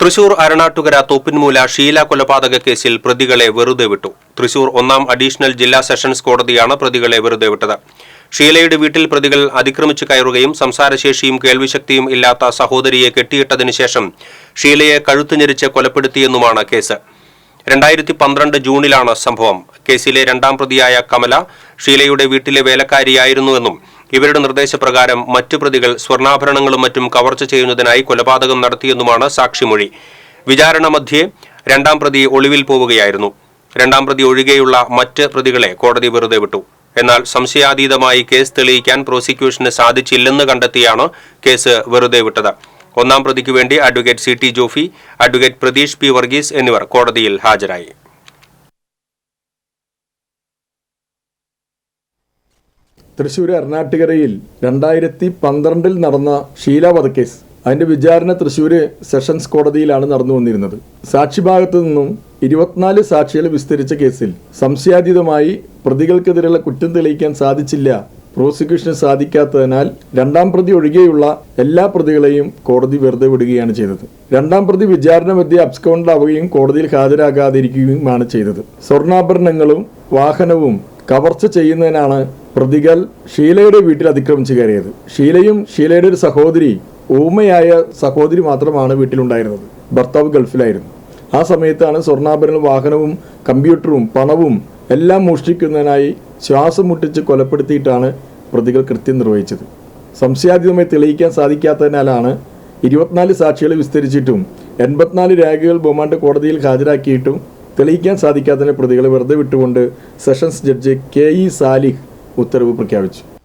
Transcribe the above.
തൃശൂർ അരണാട്ടുകര തോപ്പിൻമൂല ഷീല കൊലപാതക കേസിൽ പ്രതികളെ വെറുതെ വിട്ടു. തൃശൂർ ഒന്നാം അഡീഷണൽ ജില്ലാ സെഷൻസ് കോടതിയാണ് പ്രതികളെ വെറുതെ വിട്ടത്. ഷീലയുടെ വീട്ടിൽ പ്രതികൾ അതിക്രമിച്ചു കയറുകയും സംസാരശേഷിയും കേൾവിശക്തിയും ഇല്ലാത്ത സഹോദരിയെ കെട്ടിയിട്ടതിനു ശേഷം ഷീലയെ കഴുത്തുഞെരിച്ച് കൊലപ്പെടുത്തിയെന്നുമാണ് കേസ്. രണ്ടായിരത്തി പന്ത്രണ്ട് ജൂണിലാണ് സംഭവം. കേസിലെ രണ്ടാം പ്രതിയായ കമല ഷീലയുടെ വീട്ടിലെ വേലക്കാരിയായിരുന്നുവെന്നും ഇവരുടെ നിർദ്ദേശപ്രകാരം മറ്റു പ്രതികൾ സ്വർണാഭരണങ്ങളും മറ്റും കവർച്ച ചെയ്യുന്നതിനായി കൊലപാതകം നടത്തിയെന്നുമാണ് സാക്ഷിമൊഴി. വിചാരണ മധ്യേ രണ്ടാം പ്രതി ഒളിവിൽ പോവുകയായിരുന്നു. രണ്ടാം പ്രതി ഒഴികെയുള്ള മറ്റ് പ്രതികളെ കോടതി വെറുതെ വിട്ടു. എന്നാൽ സംശയാതീതമായി കേസ് തെളിയിക്കാൻ പ്രോസിക്യൂഷന് സാധിച്ചില്ലെന്ന് കണ്ടെത്തിയാണ് കേസ് വെറുതെ വിട്ടത്. ഒന്നാം പ്രതിക്ക് വേണ്ടി advocate C T Jophy advocate Pratheesh P Varghese എന്നിവർ കോടതിയിൽ ഹാജരായി. തൃശ്ശൂർ എറണാട്ടുകരയിൽ രണ്ടായിരത്തി പന്ത്രണ്ടിൽ നടന്ന ഷീല വധക്കേസ്. അതിന്റെ വിചാരണ തൃശൂർ സെഷൻസ് കോടതിയിലാണ് നടന്നു വന്നിരുന്നത്. സാക്ഷിഭാഗത്തു നിന്നും ഇരുപത്തിനാല് സാക്ഷികൾ വിസ്തരിച്ച കേസിൽ സംശയാതീതമായി പ്രതികൾക്കെതിരെയുള്ള കുറ്റം തെളിയിക്കാൻ സാധിച്ചില്ല പ്രോസിക്യൂഷന് സാധിക്കാത്തതിനാൽ രണ്ടാം പ്രതി ഒഴികെയുള്ള എല്ലാ പ്രതികളെയും കോടതി വെറുതെ വിടുകയാണ് ചെയ്തത്. രണ്ടാം പ്രതി വിചാരണ മധ്യ അബ്സ്കൗണ്ടാവുകയും കോടതിയിൽ ഹാജരാകാതിരിക്കുകയുമാണ് ചെയ്തത്. സ്വർണാഭരണങ്ങളും വാഹനവും കവർച്ച ചെയ്യുന്നതിനാണ് പ്രതികൾ ഷീലയുടെ വീട്ടിൽ അതിക്രമിച്ചു കയറിയത്. ഷീലയും ഷീലയുടെ ഒരു സഹോദരി ഊമയായ സഹോദരി മാത്രമാണ് വീട്ടിലുണ്ടായിരുന്നത്. ഭർത്താവ് ഗൾഫിലായിരുന്നു. ആ സമയത്താണ് സ്വർണാഭരണ വാഹനവും കമ്പ്യൂട്ടറും പണവും എല്ലാം മോഷ്ടിക്കുന്നതിനായി ശ്വാസം മുട്ടിച്ച് കൊലപ്പെടുത്തിയിട്ടാണ് പ്രതികൾ കൃത്യം നിർവഹിച്ചത്. സംശയാതീതമായി തെളിയിക്കാൻ സാധിക്കാത്തതിനാലാണ് ഇരുപത്തിനാല് സാക്ഷികളെ വിസ്തരിച്ചിട്ടും എൺപത്തിനാല് രേഖകൾ ബൊമാണ്ട് കോടതിയിൽ ഹാജരാക്കിയിട്ടും തെളിയിക്കാൻ സാധിക്കാത്തതിനെ പ്രതികളെ വെറുതെ വിട്ടുകൊണ്ട് sessions judge K E Salih ఉత్తర్వు ప్రഖ్యాపించు